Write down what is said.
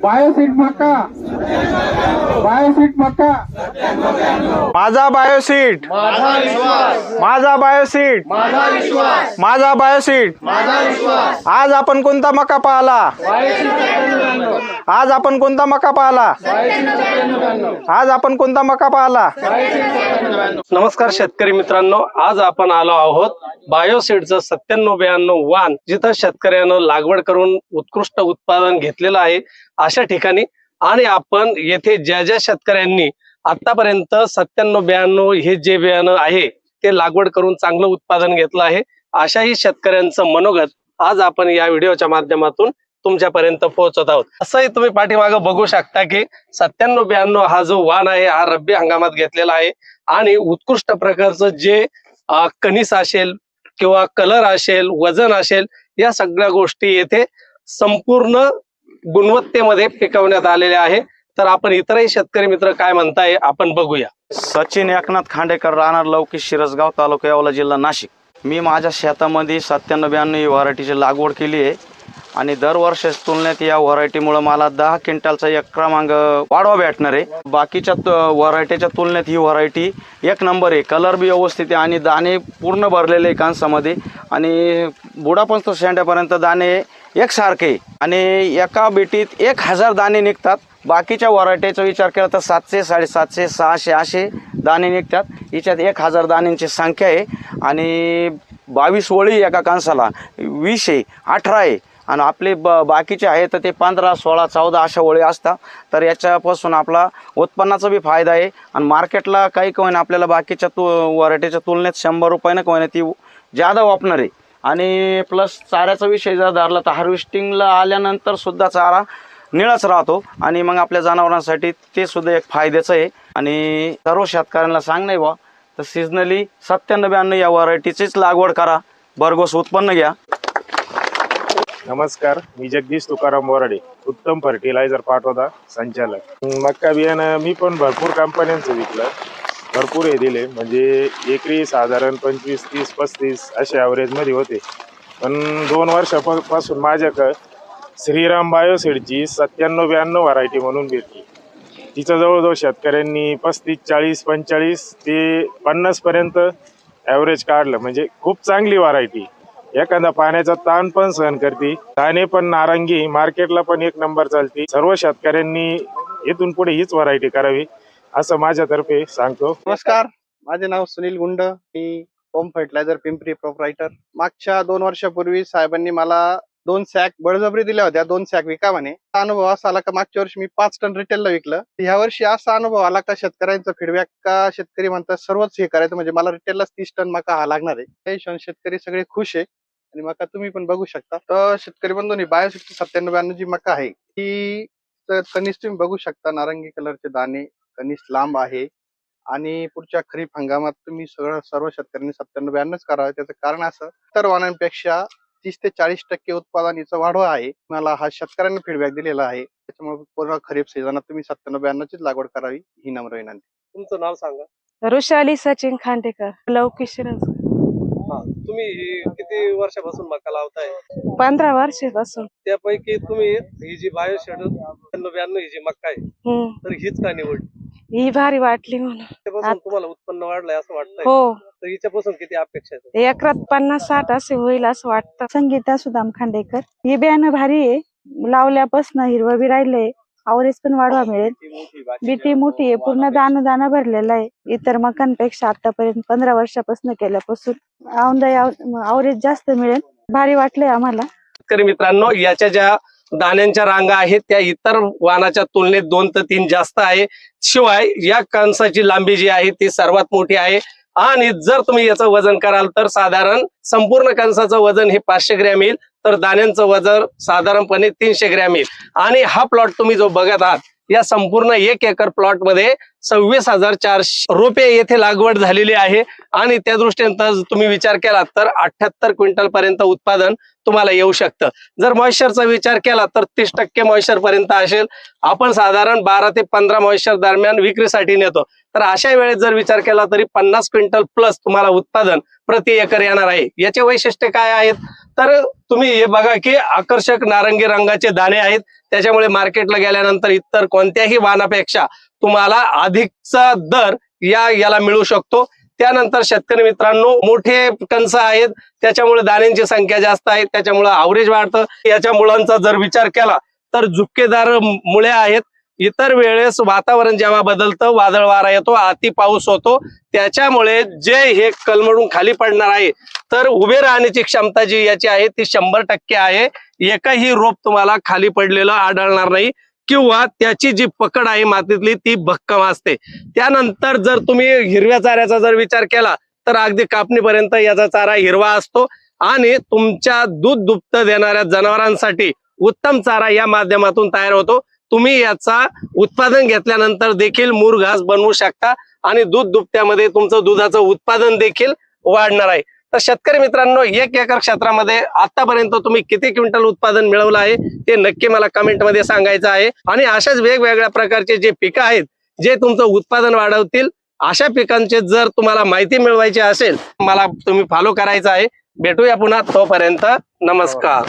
बायोसीट मका. बायोसीट मका. माझा बायोसीट. माझा बायोसीट. माझा बायोसीट. आज आपण कोणता मका पाहला? आज आपण कोणता मका पाहला? आज आपण कोणता मका पाहला? नमस्कार शेतकरी मित्रांनो आज आपण आलो आहोत बायोसीडचं सत्त्याण्णव ब्याण्णव वाण जिथं शेतकऱ्यानं लागवड करून उत्कृष्ट उत्पादन घेतलेलं आहे अशा ठिकाणी. आणि आपण येथे ज्या ज्या शेतकऱ्यांनी आतापर्यंत सत्त्याण्णव ब्याण्णव हे जे बियाणं आहे ते लागवड करून चांगलं उत्पादन घेतलं आहे अशाही शेतकऱ्यांचं मनोगत आज आपण या व्हिडिओच्या माध्यमातून तुमच्यापर्यंत पोहोचत आहोत. असंही तुम्ही पाठीमागं बघू शकता की सत्त्याण्णव ब्याण्णव हा जो वाण आहे हा रब्बी हंगामात घेतलेला आहे. आणि उत्कृष्ट प्रकारचं जे कनिस कणीस असेल किंवा कलर असेल वजन असेल या सगळ्या गोष्टी येथे संपूर्ण गुणवत्तेमध्ये पिकवण्यात आलेल्या आहे. तर आपण इतरही शेतकरी मित्र काय म्हणताय आपण बघूया. सचिन एकनाथ खांडेकर राहणार लौकी शिरसगाव तालुका यावला जिल्हा नाशिक. मी माझ्या शेतामध्ये सत्त्याण्णव ब्याण्णव व्हरायटीची लागवड केली आहे. आणि दरवर्षीच तुलनेत या व्हरायटीमुळं मला दहा क्विंटलचा एक क्रमांक वाढवा भेटणार आहे. बाकीच्या व्हरायटीच्या तुलनेत ही व्हरायटी एक नंबर आहे. कलर बी व्यवस्थित आहे आणि दाणे पूर्ण भरलेले आहे कांसामध्ये. आणि बुडापासून शेंड्यापर्यंत दाणे एकसारखे आणि एका बेटीत एक हजार दाणे निघतात. बाकीच्या व्हरायटीचा विचार केला तर सातशे साडेसातशे सहाशे असे दाणे निघतात. याच्यात एक हजार दाण्यांची संख्या आहे. आणि बावीस वळी एका कांसाला. वीस आहे अठरा आहे. आणि आपले ब बाकीचे आहे तर ते पंधरा सोळा चौदा अशा ओळी असतात. तर याच्यापासून आपला उत्पन्नाचा बी फायदा आहे. आणि मार्केटला काही कोण आपल्याला बाकीच्या तु व्हरायटीच्या तुलनेत शंभर रुपयानं कोण ती जादा वापणार आहे. आणि प्लस चाऱ्याचा विषय जर धरला तर हार्वेस्टिंगला आल्यानंतर सुद्धा चारा निळाच राहतो. आणि मग आपल्या जनावरांसाठी ते सुद्धा एक फायद्याचं आहे. आणि सर्व शेतकऱ्यांना सांग नाही बा तर सिजनली सत्त्याण्णव ब्याण्णव या व्हरायटीचीच लागवड करा. भरघोस उत्पन्न घ्या. नमस्कार मी जगदीश तुकाराम बोराडे उत्तम फर्टिलायझर पाठवता संचालक. मक्का बियाणं मी पण भरपूर कंपन्यांचं विकलं. भरपूर हे दिले म्हणजे एकरी साधारण पंचवीस तीस पस्तीस असे ॲव्हरेजमध्ये होते. पण दोन वर्षापासून माझ्याकडं श्रीराम बायोसेडची सत्त्याण्णव ब्याण्णव व्हरायटी म्हणून भेटली. तिचं जवळजवळ शेतकऱ्यांनी पस्तीस चाळीस पंचेचाळीस ते पन्नासपर्यंत ॲव्हरेज काढलं. म्हणजे खूप चांगली व्हरायटी एखादा पाण्याचा ताण पण सहन करते. दाणे पण नारंगी मार्केटला पण एक नंबर चालते. सर्व शेतकऱ्यांनी इथून पुढे हीच व्हरायटी करावी असं माझ्यातर्फे सांगतो. नमस्कार माझे नाव सुनील गुंड. मी होम फर्टिलायझर पिंपरी प्रोपरायटर मागच्या दोन वर्षापूर्वी साहेबांनी मला दोन सॅक बळजबरी दिल्या होत्या दोन सॅक विका म्हणे अनुभव असा आला का मागच्या वर्षी मी पाच टन रिटेलला विकलं. ह्या वर्षी असा अनुभव आला का शेतकऱ्यांचा फीडबॅक का शेतकरी म्हणतात सर्वच हे करायचं म्हणजे मला रिटेललाच तीस टन मका हा लागणार आहे. त्या शेतकरी सगळे खुश आहे. आणि मका तुम्ही पण बघू शकता. तर शेतकरी बंधूंनी बायोसिक्स सत्त्याण्णव ब्याण्णव जी मका आहे ती तर कनिष्ठ तुम्ही बघू शकता. नारंगी कलरचे दाणे कनिष्ठ लांब आहे आणि पुढच्या खरीप हंगामात तुम्ही सगळं सर्व शेतकऱ्यांनी सत्त्याण्णव ब्याण्णवच करावं. त्याचं कारण असं इतर वाणांपेक्षा तीस ते चाळीस टक्के उत्पादन याचा वाढवा आहे. मला हा शेतकऱ्यांनी फीडबॅक दिलेला आहे. त्याच्यामुळे पूर्ण खरीप सीझनात तुम्ही सत्त्याण्णव ब्याण्णवचीच लागवड करावी ही नम्र विनंती. तुमचं नाव सांगा. ऋषाली सचिन खांडेकर लौकी शिरस तुम्ही किती वर्षापासून मका लावताय? पंधरा वर्षापासून. त्यापैकी तुम्ही ही जी बायोशेड ब्याण्णव ही जी मका आहे तर हीच का निवड ही भारी वाटली म्हणून. तुम्हाला उत्पन्न वाढलंय असं वाटतंय? हो. तर हिच्यापासून किती अपेक्षा आहेत? एकरात पन्नास साठ असे होईल असं वाटतं. संगीता सुदाम खांडेकर. हे बियाणं भारी आहे. लावल्यापासून हिरवं बी राहिलंय. आवरेज पण वाढवा मिळेल. बीटी मोठी आहे पूर्ण दाणं दाणं भरलेलं आहे. इतर मकांपेक्षा आतापर्यंत पंधरा वर्षापासून केल्यापासून औंदा आवरेज जास्त मिळेल. भारी वाटलंय आम्हाला. शेतकरी मित्रांनो याच्या ज्या दाण्यांच्या रांगा आहेत त्या इतर वाहनाच्या तुलनेत दोन ते तीन जास्त आहे. शिवाय या कणसाची लांबी जी आहे ती सर्वात मोठी आहे. आणि जर तुम्ही याचं वजन कराल तर साधारण संपूर्ण कणसाचं वजन हे पाचशे ग्रॅम येईल. तर दाण्यांचं वजन साधारणपणे तीनशे ग्रॅम येईल. आणि हा प्लॉट तुम्ही जो बघत आहात या संपूर्ण एक एकर प्लॉटमध्ये सव्वीस हजार चारशे रोपे येथे लागवड झालेली आहे. आणि त्या दृष्टीने तुम्ही विचार केला तर अठ्याहत्तर क्विंटल पर्यंत उत्पादन तुम्हाला येऊ शकतं. जर मॉइश्चरचा विचार केला तर तीस टक्के मॉइश्चर पर्यंत असेल. आपण साधारण बारा ते पंधरा मॉइश्चर दरम्यान विक्रीसाठी नेतो. तर अशा वेळेस जर विचार केला तरी पन्नास क्विंटल प्लस तुम्हाला उत्पादन प्रति एकर येणार आहे. याचे वैशिष्ट्य काय आहेत? तर तुम्ही हे बघा की आकर्षक नारंगी रंगाचे दाणे आहेत. त्याच्यामुळे मार्केटला गेल्यानंतर इतर कोणत्याही वाहनापेक्षा तुम्हाला अधिकचा दर या याला मिळू शकतो. त्यानंतर शेतकरी मित्रांनो मोठे कंस आहेत. त्याच्यामुळे दाण्यांची संख्या जास्त आहे. त्याच्यामुळे आवरेज वाढतं. याच्या मुळांचा जर विचार केला तर झुपकेदार मुळे आहेत. इतर वेळेस वातावरण जेव्हा बदलतं वादळ वारा येतो अति पाऊस होतो त्याच्यामुळे जे हे कलमडून खाली पडणार आहे तर उभे राहण्याची क्षमता जी याची आहे ती शंभर टक्के आहे. एकही रोप तुम्हाला खाली पडलेलं आढळणार नाही किंवा त्याची जी पकड आहे मातीतली ती भक्कम असते. त्यानंतर जर तुम्ही हिरव्या चाऱ्याचा जर विचार केला तर अगदी कापणीपर्यंत याचा चारा हिरवा असतो. आणि तुमच्या दूध दुप्त देणाऱ्या जनावरांसाठी उत्तम चारा या माध्यमातून तयार होतो. तुम्ही याचा उत्पादन घेतल्यानंतर देखील मूर घास बनवू शकता आणि दूध दुपट्यामध्ये तुमचं दुधाचं उत्पादन देखील वाढणार आहे. तर शेतकरी मित्रांनो एक एकर क्षेत्रामध्ये आतापर्यंत तुम्ही किती क्विंटल उत्पादन मिळवलं आहे ते नक्की मला कमेंटमध्ये सांगायचं आहे. आणि अशाच वेगवेगळ्या प्रकारचे जे पिकं आहेत जे तुमचं उत्पादन वाढवतील अशा पिकांचे जर तुम्हाला माहिती मिळवायची असेल मला तुम्ही फॉलो करायचं आहे. भेटूया पुन्हा तोपर्यंत. नमस्कार.